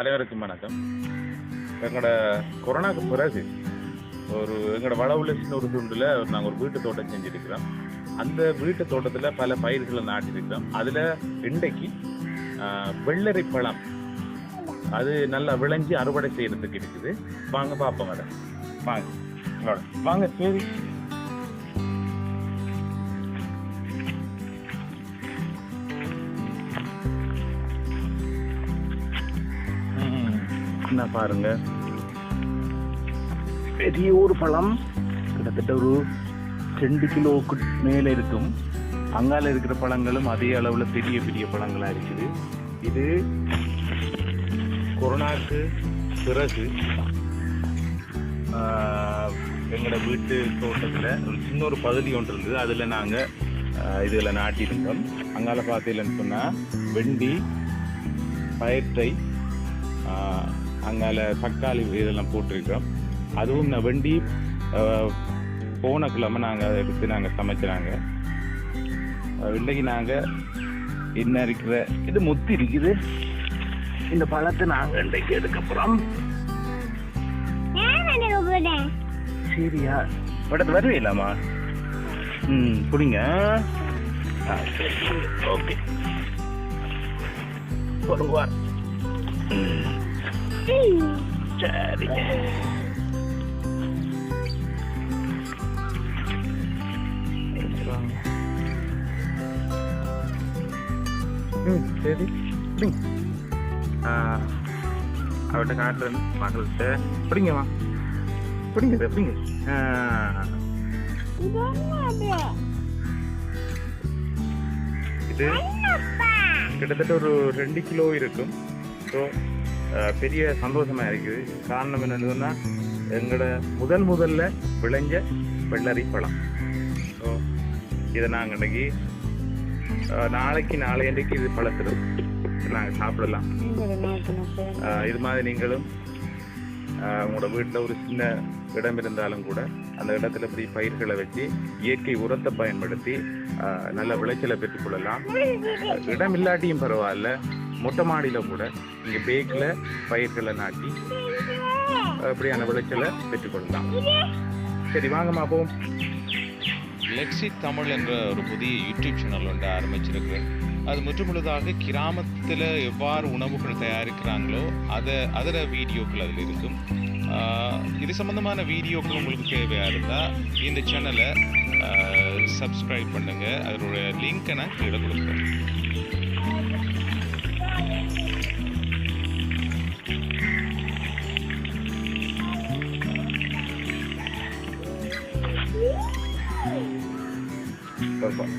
அனைவருக்கும் வணக்கம். எங்களோட கொரோனாக்கு பிறகு ஒரு எங்களோட வளவுலசின் ஒரு துண்டில் நாங்கள் ஒரு வீட்டு தோட்டம் செஞ்சுருக்கிறோம். அந்த வீட்டு தோட்டத்தில் பல பயிர்களை நாட்டிருக்கிறோம். அதில் இன்றைக்கு வெள்ளரி பழம். அது நல்லா விளைஞ்சு அறுவடை செய்யறதுக்கு இருக்குது. வாங்க பார்ப்போம் அதை வாங்க. வாங்க சரி. என்ன பாருங்க. பெரிய ஒரு பழம் கிட்டத்தட்ட ஒரு ரெண்டு கிலோவுக்கு மேலே இருக்கும். அங்கால இருக்கிற பழங்களும் அதே அளவில் பெரிய பெரிய பழங்களாக இருக்குது. இது கொரோனாவுக்கு பிறகு எங்களோட வீட்டு தோட்டத்தில் ஒரு சின்ன ஒரு பகுதி ஒன்று இருந்தது. அதில் நாங்கள் இதில் நாட்டியிருந்தோம். அங்கால பார்த்தீங்கன்னு சொன்னால் வெண்டி பயிற்றை அங்கால தக்காளி இதெல்லாம் போட்டிருக்கிறோம். அதுவும் நான் வெண்டி போன கிழமை நாங்கள் அதை எடுத்து நாங்கள் சமைச்சாங்க. இன்றைக்கு நாங்கள் என்ன இருக்கிற இது முத்தி இருக்குது. இந்த பழத்தை நாங்கள் இன்றைக்கு எடுக்க போகிறோம் சரியா? படத்து வருவீங்களாம்மா ம் புடிங்க ஓகே. போடுங்க வா. ம், சரி. ம் சரி அவட்ட காட்டுறேன் மகள்கிட்ட பிடிங்க வா. பிடிங்க இதை, பிடிங்க. இது கிட்டத்தட்ட ஒரு ரெண்டு கிலோ இருக்கும். ஸோ பெரிய சந்தோஷமா இருக்குது காரணம் என்னென்னு சொன்னா எங்களோட முதல் முதல்ல விளைஞ்ச வெள்ளரி பழம். ஸோ இதை நாங்கள் இன்னைக்கு நாளைக்கு நாளையன்றைக்கு இது பழத்திடும் நாங்கள் சாப்பிடலாம். இது மாதிரி நீங்களும் உங்களோட வீட்டில் ஒரு சின்ன இடம் இருந்தாலும் கூட அந்த இடத்துல இப்படி பயிர்களை வச்சு இயற்கை உரத்தை பயன்படுத்தி நல்ல விளைச்சலை பெற்றுக்கொள்ளலாம் இடம் இல்லாட்டியும் பரவாயில்ல. மொட்டை மாடியில் கூட இங்கே பேக்கில் பயிர்களை நாட்டி அப்படியான விளைச்சலை பெற்றுக்கொள்ளலாம். சரி வாங்கம்மா போவோம். லெக்ஸி தமிழ் என்ற ஒரு புதிய யூடியூப் சேனல் ஒன்று ஆரம்பிச்சிருக்கு அது முற்றுமுழுதாக கிராமத்தில் எவ்வாறு உணவுகள் தயாரிக்கிறாங்களோ அதை அதில் வீடியோக்கள் அதில் இருக்கும். இது சம்மந்தமான வீடியோக்கள் உங்களுக்கு தேவையாக இருந்தால் இந்த சேனலை சப்ஸ்கிரைப் பண்ணுங்கள் அதனுடைய லிங்க்கை நான் கீழே கொடுக்குறேன். பார்ப்போம்